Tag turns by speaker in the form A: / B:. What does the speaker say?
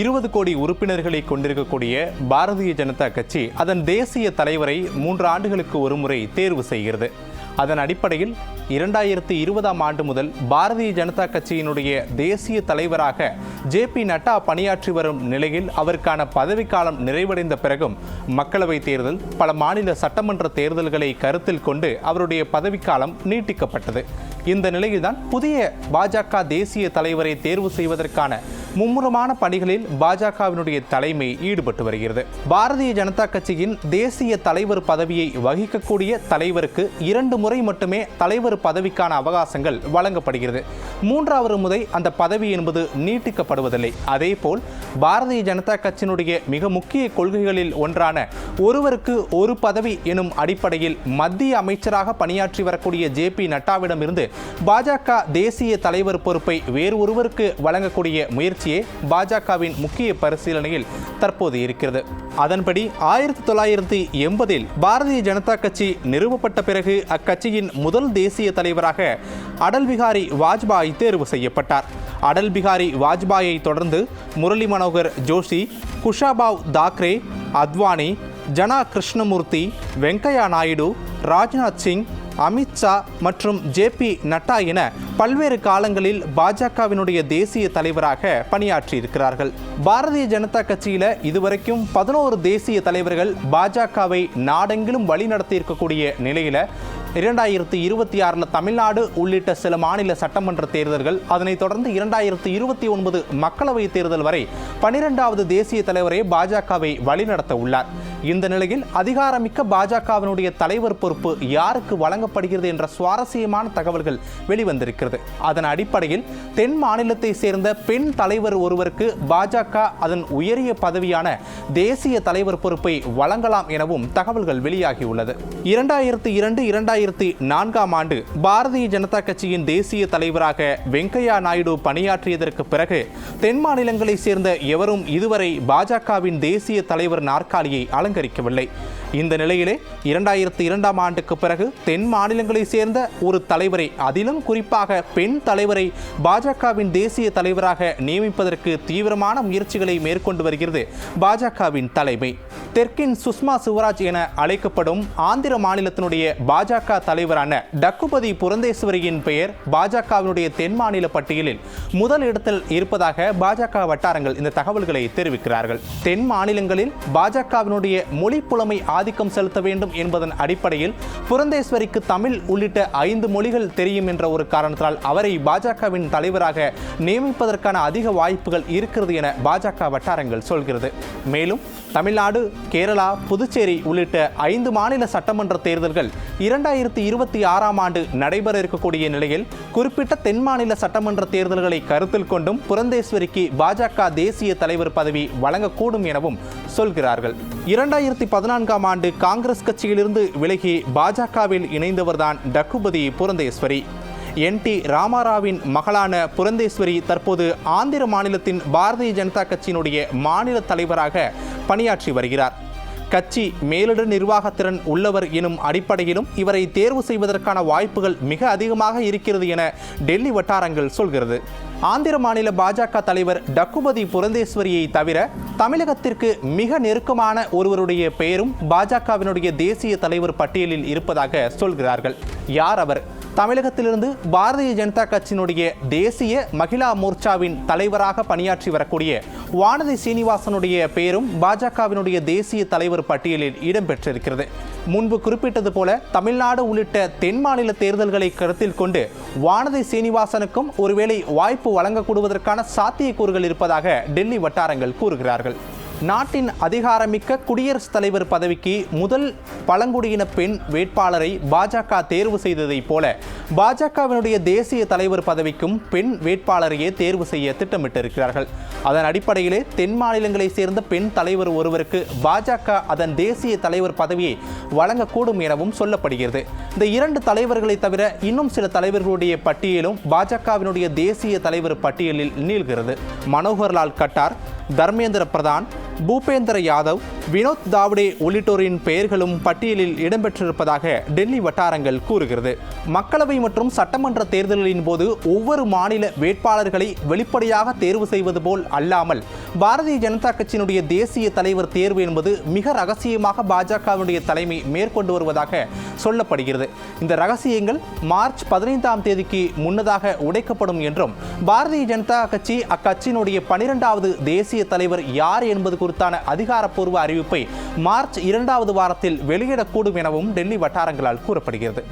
A: இருபது கோடி உறுப்பினர்களை கொண்டிருக்கக்கூடிய பாரதிய ஜனதா கட்சி அதன் தேசிய தலைவரை மூன்று ஆண்டுகளுக்கு ஒருமுறை தேர்வு செய்கிறது. அதன் அடிப்படையில் இரண்டாயிரத்தி இருபதாம் ஆண்டு முதல் பாரதிய ஜனதா கட்சியினுடைய தேசிய தலைவராக ஜே பி நட்டா பணியாற்றி வரும் நிலையில் அவருக்கான பதவிக்காலம் நிறைவடைந்த பிறகும் மக்களவைத் தேர்தல் பல மாநில சட்டமன்ற தேர்தல்களை கருத்தில் கொண்டு அவருடைய பதவிக்காலம் நீட்டிக்கப்பட்டது. இந்த நிலையில்தான் புதிய பாஜக தேசிய தலைவரை தேர்வு செய்வதற்கான மும்முரமான பணிகளில் பாஜகவினுடைய தலைமை ஈடுபட்டு வருகிறது. பாரதிய ஜனதா கட்சியின் தேசிய தலைவர் பதவியை வகிக்கக்கூடிய தலைவருக்கு இரண்டு முறை மட்டுமே தலைவர் பதவிக்கான அவகாசங்கள் வழங்கப்படுகிறது. மூன்றாவது முறை அந்த பதவி என்பது நீட்டிக்கப்படுவதில்லை. அதேபோல் பாரதிய ஜனதா கட்சியினுடைய மிக முக்கிய கொள்கைகளில் ஒன்றான ஒருவருக்கு ஒரு பதவி எனும் அடிப்படையில் மத்திய அமைச்சராக பணியாற்றி வரக்கூடிய ஜே பி நட்டாவிடமிருந்து பாஜக தேசிய தலைவர் பொறுப்பை வேறு ஒருவருக்கு வழங்கக்கூடிய முயற்சியே பாஜகவின் முக்கிய பரிசீலனையில் தற்போது இருக்கிறது. அதன்படி ஆயிரத்தி தொள்ளாயிரத்தி எண்பதில் பாரதிய ஜனதா கட்சி நிறுவப்பட்ட பிறகு அக்கட்சியின் முதல் தேசிய தலைவராக அடல் பிகாரி வாஜ்பாய் தேர்வு செய்யப்பட்டார். அடல் பிகாரி வாஜ்பாயை தொடர்ந்து முரளி மனோகர் ஜோஷி குஷாபாவ் தாக்ரே அத்வானி ஜனா கிருஷ்ணமூர்த்தி வெங்கையா நாயுடு ராஜ்நாத் சிங் அமித்ஷா மற்றும் ஜே பி நட்டா என பல்வேறு காலங்களில் பாஜகவினுடைய தேசிய தலைவராக பணியாற்றியிருக்கிறார்கள். பாரதிய ஜனதா கட்சியில இதுவரைக்கும் பதினோரு தேசிய தலைவர்கள் பாஜகவை நாடெங்கிலும் வழிநடத்தி இருக்கக்கூடிய நிலையில இரண்டாயிரத்தி இருபத்தி ஆறில் தமிழ்நாடு உள்ளிட்ட சில மாநில சட்டமன்ற தேர்தல்கள் அதனைத் தொடர்ந்து இரண்டாயிரத்தி இருபத்தி ஒன்பது மக்களவை தேர்தல் வரை பனிரெண்டாவது தேசிய தலைவரே பாஜகவை வழிநடத்த உள்ளார். இந்த நிலையில் அதிகாரமிக்க பாஜகவினுடைய தலைவர் பொறுப்பு யாருக்கு வழங்கப்படுகிறது என்ற சுவாரஸ்யமான தகவல்கள் வெளிவந்திருக்கிறது. அதன் அடிப்படையில் தென் மாநிலத்தை சேர்ந்த பெண் தலைவர் ஒருவருக்கு பாஜக அதன் உயரிய பதவியான தேசிய தலைவர் பொறுப்பை வழங்கலாம் எனவும் தகவல்கள் வெளியாகியுள்ளது. இரண்டாயிரத்தி இரண்டு இரண்டாயிரத்தி நான்காம் ஆண்டு பாரதிய ஜனதா கட்சியின் தேசிய தலைவராக வெங்கையா நாயுடு பணியாற்றியதற்கு பிறகு தென் மாநிலங்களை சேர்ந்த எவரும் இதுவரை பாஜகவின் தேசிய தலைவர் நாற்காலியை அலங்கரிக்கவில்லை. இந்த நிலையிலே இரண்டாயிரத்தி இரண்டாம் ஆண்டுக்கு பிறகு தென் மாநிலங்களை சேர்ந்த ஒரு தலைவரை அதிலும் குறிப்பாக பெண் தலைவரை பாஜகவின் தேசிய தலைவராக நியமிப்பதற்கு தீவிரமான முயற்சிகளை மேற்கொண்டு வருகிறது பாஜகவின் தலைமை. தெற்கின் சுஷ்மா சிவராஜ் என அழைக்கப்படும் ஆந்திர மாநிலத்தினுடைய பாஜக தலைவரான டக்குபதி புரந்தேஸ்வரியின் பெயர் பாஜகவினுடைய தென் மாநில பட்டியலில் முதல் இடத்தில் இருப்பதாக பாஜக வட்டாரங்கள் இந்த தகவல்களை தெரிவிக்கிறார்கள். தென் மாநிலங்களில் பாஜகவினுடைய மொழி புலமை ஆதிக்கம் செலுத்த வேண்டும் என்பதன் அடிப்படையில் புரந்தேஸ்வரிக்கு தமிழ் உள்ளிட்ட ஐந்து மொழிகள் தெரியும் என்ற ஒரு காரணத்தால் அவரை பாஜகவின் தலைவராக நியமிப்பதற்கான அதிக வாய்ப்புகள் இருக்கிறது என பாஜக வட்டாரங்கள் சொல்கிறது. மேலும் தமிழ்நாடு கேரளா புதுச்சேரி உள்ளிட்ட ஐந்து மாநில சட்டமன்ற தேர்தல்கள் இரண்டாயிரத்தி இருபத்தி ஆறாம் ஆண்டு நடைபெற இருக்கக்கூடிய நிலையில் குறிப்பிட்ட தென் மாநில சட்டமன்ற தேர்தல்களை கருத்தில் கொண்டும் புரந்தேஸ்வரிக்கு பாஜக தேசிய தலைவர் பதவி வழங்கக்கூடும் எனவும் சொல்கிறார்கள். இரண்டாயிரத்தி பதினான்காம் ஆண்டு காங்கிரஸ் கட்சியிலிருந்து விலகி பாஜகவில் இணைந்தவர்தான் டக்குபதி புரந்தேஸ்வரி. என். டி. ராமாராவின் மகளான புரந்தேஸ்வரி தற்போது ஆந்திர மாநிலத்தின் பாரதிய ஜனதா கட்சியினுடைய மாநில தலைவராக பணியாற்றி வருகிறார். கட்சி மேலிட நிர்வாகத்திறன் உள்ளவர் எனும் அடிப்படையிலும் இவரை தேர்வு செய்வதற்கான வாய்ப்புகள் மிக அதிகமாக இருக்கிறது என டெல்லி வட்டாரங்கள் சொல்கிறது. ஆந்திர மாநில பாஜக தலைவர் டக்குபதி புரந்தேஸ்வரியை தவிர தமிழகத்திற்கு மிக நெருக்கமான ஒருவருடைய பெயரும் பாஜகவினுடைய தேசிய தலைவர் பட்டியலில் இருப்பதாக சொல்கிறார்கள். யார் அவர்? தமிழகத்திலிருந்து பாரதிய ஜனதா கட்சியினுடைய தேசிய மகிழா மோர்ச்சாவின் தலைவராக பணியாற்றி வரக்கூடிய வானதி சீனிவாசனுடைய பெயரும் பாஜகவினுடைய தேசிய தலைவர் பட்டியலில் இடம்பெற்றிருக்கிறது. முன்பு குறிப்பிட்டது போல தமிழ்நாடு உள்ளிட்ட தென் மாநில தேர்தல்களை கருத்தில் கொண்டு வானதி சீனிவாசனுக்கும் ஒருவேளை வாய்ப்பு வழங்கக்கூடுவதற்கான சாத்தியக்கூறுகள் இருப்பதாக டெல்லி வட்டாரங்கள் கூறுகிறார்கள். நாட்டின் அதிகாரமிக்க குடியரசுத் தலைவர் பதவிக்கு முதல் பழங்குடியின பெண் வேட்பாளரை பாஜக தேர்வு செய்ததைப் போல பாஜகவினுடைய தேசிய தலைவர் பதவிக்கும் பெண் வேட்பாளரையே தேர்வு செய்ய திட்டமிட்டிருக்கிறார்கள். அதன் அடிப்படையிலே தென் மாநிலங்களை சேர்ந்த பெண் தலைவர் ஒருவருக்கு பாஜக அதன் தேசிய தலைவர் பதவியை வழங்கக்கூடும் எனவும் சொல்லப்படுகிறது. இந்த இரண்டு தலைவர்களை தவிர இன்னும் சில தலைவர்களுடைய பட்டியலும் பாஜகவினுடைய தேசிய தலைவர் பட்டியலில் நீள்கிறது. மனோகர்லால் கட்டார் தர்மேந்திர பிரதான் பூபேந்திர யாதவ் வினோத் தாவ்டே உள்ளிட்டோரின் பெயர்களும் பட்டியலில் இடம்பெற்றிருப்பதாக டெல்லி வட்டாரங்கள் கூறுகிறது. மக்களவை மற்றும் சட்டமன்ற தேர்தல்களின் போது ஒவ்வொரு மாநில வேட்பாளர்களை வெளிப்படையாக தேர்வு செய்வது போல் அல்லாமல் பாரதிய ஜனதா கட்சியினுடைய தேசிய தலைவர் தேர்வு என்பது மிக ரகசியமாக பாஜகவினுடைய தலைமை மேற்கொண்டு வருவதாக சொல்லப்படுகிறது. இந்த ரகசியங்கள் மார்ச் பதினைந்தாம் தேதிக்கு முன்னதாக உடைக்கப்படும் என்றும் பாரதிய ஜனதா கட்சி அக்கட்சியினுடைய பனிரெண்டாவது தேசிய தலைவர் யார் என்பது குறித்தான அதிகாரப்பூர்வ அறிவிப்பை மார்ச் இரண்டாவது வாரத்தில் வெளியிடக்கூடும் எனவும் டெல்லி வட்டாரங்களால் கூறப்படுகிறது.